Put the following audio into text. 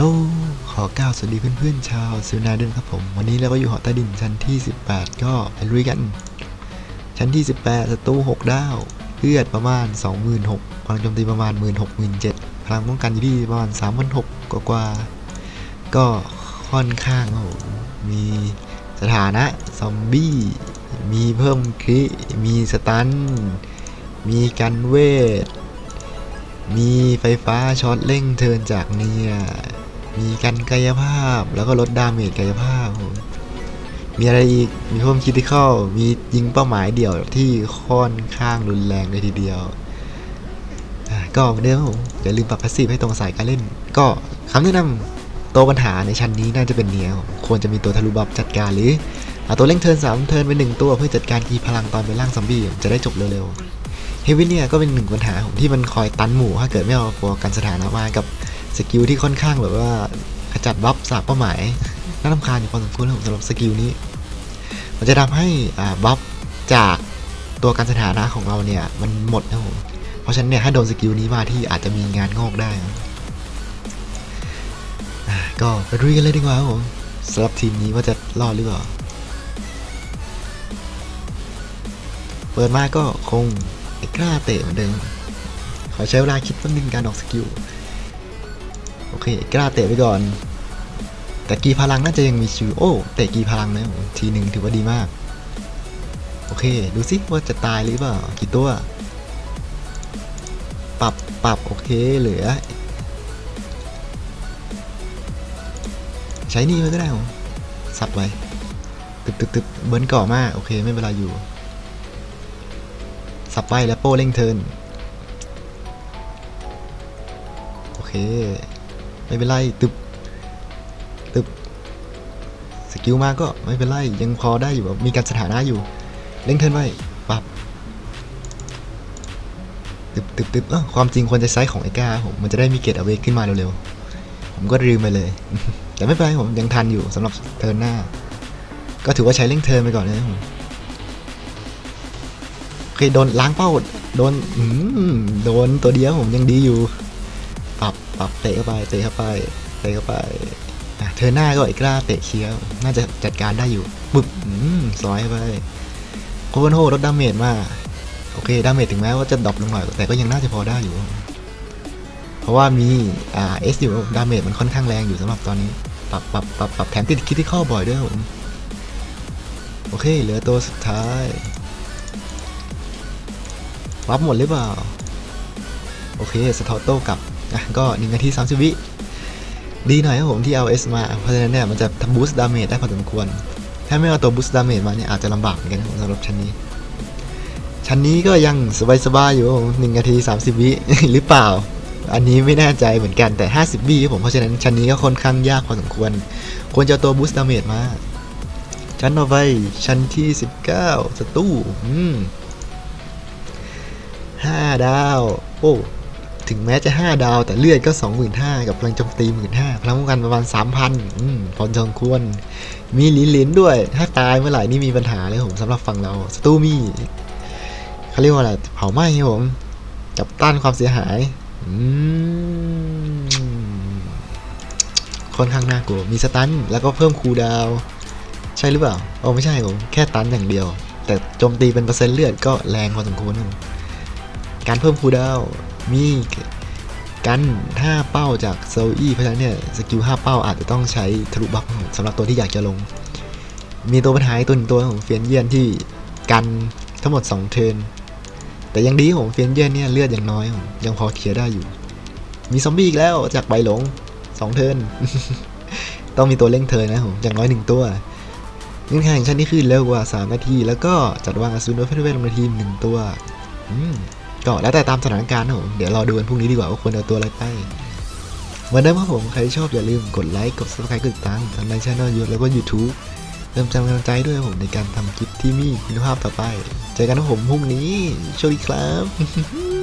โลขอก้าวสวัสดีเพื่อนๆชาวซิลนาเด้วยนครับผม วันนี้เราก็อยู่หอใต้ดินชั้นที่ 18 ก็ไปลุยกัน ชั้นที่ 18ศัตรู6ดาวเลือดประมาณ 26,000พลังโจมตีประมาณ 16,007พลังป้องกันอยู่ที่ประมาณ3,600กว่ากว่า ก็ค่อนข้างมีสถานะซอมบี้ มีเพิ่มคริมีสตัน มีกันเวท มีไฟฟ้าช็อตเร่งเทินจากเนี่ย มีกันกายภาพ แล้วก็ลดดาเมจกายภาพ มีอะไรอีก มีเพิ่มคิติคอลมียิงเป้าหมายเดี่ยวที่ค่อนข้างรุนแรงเลยทีเดียว ก็เหมือนเดิมอย่าลืมปรับพาสซีฟให้ตรงสายการเล่น ก็คำแนะนำตัวปัญหาในชั้นนี้น่าจะเป็นเนียครับควรจะมีตัวทะลุบัฟจัดการหรือเอาตัวเร่งเทิร์นสามเทิร์นไปหนึ่งตัวเพื่อจัดการกีพลังตอนเป็นร่างซอมบี้จะได้จบเร็วๆเฮวี่เนี่ยก็เป็นหนึ่งปัญหาของที่มันคอยตันหมู่ถ้าเกิดไม่เอาตัวกันสถานะมากับ สกิลที่ค่อนข้างแบบว่าขจัดบัฟสาบเป้าหมายน่ารำคาญอยู่พอสมควรนะผมสำหรับสกิลนี้ มันจะทำให้อ่าบัฟจากตัวกันสถานะของเราเนี่ย มันหมดนะผมเพราะฉะนั้นเนี่ยถ้าโดนสกิลนี้มาที่อาจจะมีงานงอกได้นะก็ไปดูกันเลยดีกว่าครับผมสำหรับทีมนี้ว่าจะรอดหรือเปล่า เปิดมาก็คงไอ้กล้าเตะเหมือนเดิม ขอใช้เวลาคิดแป๊บนึงการออกสกิล เคกล้าเตะไปก่อน แต่กีพลังน่าจะยังมีชิวโอ้เตะกีพลังนะทีหนึ่งถือว่าดีมาก โอเค ดูสิว่าจะตายหรือเปล่ากี่ตัว ปรับปรับโอเคเหลือ ใช้นี่มันก็ได้สับไว้ตึบตึบตึบเบิร์นก่อมากโอเคไม่เป็นไรอยู่ สับไปแล้วโป้เร่งเทินโอเค ไม่เป็นไรตึบตึบสกิลมาก็ไม่เป็นไรยังพอได้อยู่มีการสถานะอยู่เร่งเทินไว้ปับตึบตึบตึบเออความจริงควรจะใช้ของไอ้ก้าผมมันจะได้มีเกตเอาเวกขึ้นมาเร็วๆผมก็ลืมไปเลย แต่ไม่เป็นไรผมยังทันอยู่สำหรับเทินหน้า ก็ถือว่าใช้เร่งเทินไปก่อนนะครับผมโอเคโดนล้างเป้าโดนอืมโดนตัวเดียวผมยังดีอยู่ ปรับปรับเตะเข้าไปเตะเข้าไปเตะเข้าไปอะเธอหน้าก็อีกกล้าเตะเคี้ยว น่าจะจัดการได้อยู่บึบซอยเข้าไปโคเวนโฮลดดาเมจมาโอเคดาเมจถึงแม้ว่าจะดรอปลงหน่อยแต่ก็ยังน่าจะพอได้อยู่ เพราะว่ามีอ่าเอสอยู่ดาเมจมันค่อนข้างแรงอยู่สำหรับตอนนี้ปรับปรับปรับปรับแถมติดคิดที่ข้อบ่อยด้วยผมโอเค เหลือตัวสุดท้ายวับหมดหรือเปล่า โอเค สตอโต้กลับ อะก็หนึ่งนาทีสามสิบวิดีหน่อยครับผมที่เอา S มา เพราะฉะนั้นเนี่ยมันจะทำบูสต์ดาเมจได้พอสมควร ถ้าไม่เอาตัวบูสต์ดาเมจมาเนี่ยอาจจะลำบากเหมือนกันสำหรับชั้นนี้ ชั้นนี้ก็ยังสบายๆอยู่ครับผมหนึ่งนาทีสามสิบวิหรือเปล่า อันนี้ไม่แน่ใจเหมือนกันแต่ 50 วิครับผม เพราะฉะนั้นชั้นนี้ก็ค่อนข้างยากพอสมควร ควรจะเอาตัวบูสต์ดาเมจมา ชั้นต่อไปชั้นที่ 19สตูอืมห้าดาว โอ้ ถึงแม้จะห้าดาว แต่เลือดก็สองหมื่นห้ากับพลังโจมตีหมื่นห้าพลังป้องกันประมาณสามพันอืมพอสมควร มีลิ้นลิ้นด้วย ถ้าตายเมื่อไหร่นี่มีปัญหาเลยผมสำหรับฝั่งเราสตูมีเขาเรียกว่าอะไรเผาไหม้ครับผมจับต้านความเสียหาย อืมค่อนข้างน่ากลัว มีสตันแล้วก็เพิ่มคูดาว ใช่หรือเปล่าโอ้ไม่ใช่ผมแค่ตันอย่างเดียว แต่โจมตีเป็นเปอร์เซ็นต์เลือดก็แรงพอสมควรการเพิ่มคูดาว มีกัน5เป้าจากโซอี้เพราะฉะนั้นเนี่ยสกิล5เป้าอาจจะต้องใช้ทะลุบัฟสำหรับตัวที่อยากจะลง มีตัวปัญหาตัวหนึงตัวของเฟียนเยียนที่กันทั้งหมด 2 เทินแต่ยังดีของเฟียนเยียนเนี่ยเลือดอย่างน้อย ยังพอเคลียร์ได้อยู่ มีซอมบี้อีกแล้วจากใบหลง 2 เทินต้องมีตัวเร่งเทินนะผมอย่างน้อยหนึ่งตัวเงื่อนไขของฉันนี่คือเร็วกว่า 3 นาที แล้วก็จัดวางอสูรโดยเพื่อนๆลงในทีมหนึ่งตัวอืม ก็แล้วแต่ตามสถานการณ์นะผมเดี๋ยวรอดูกันพรุ่งนี้ดีกว่าว่าควรเอาตัวอะไรไปเหมือนเดิมครับผมใครชอบอย่าลืมกดไลค์กด subscribe กดติดตามทางในช่องยูทูบแล้วก็ยูทูบเริ่มจำกำลังใจด้วยผมในการทำคลิปที่มีคุณภาพต่อไป เจอกันนะผมพรุ่งนี้โชคดีครับ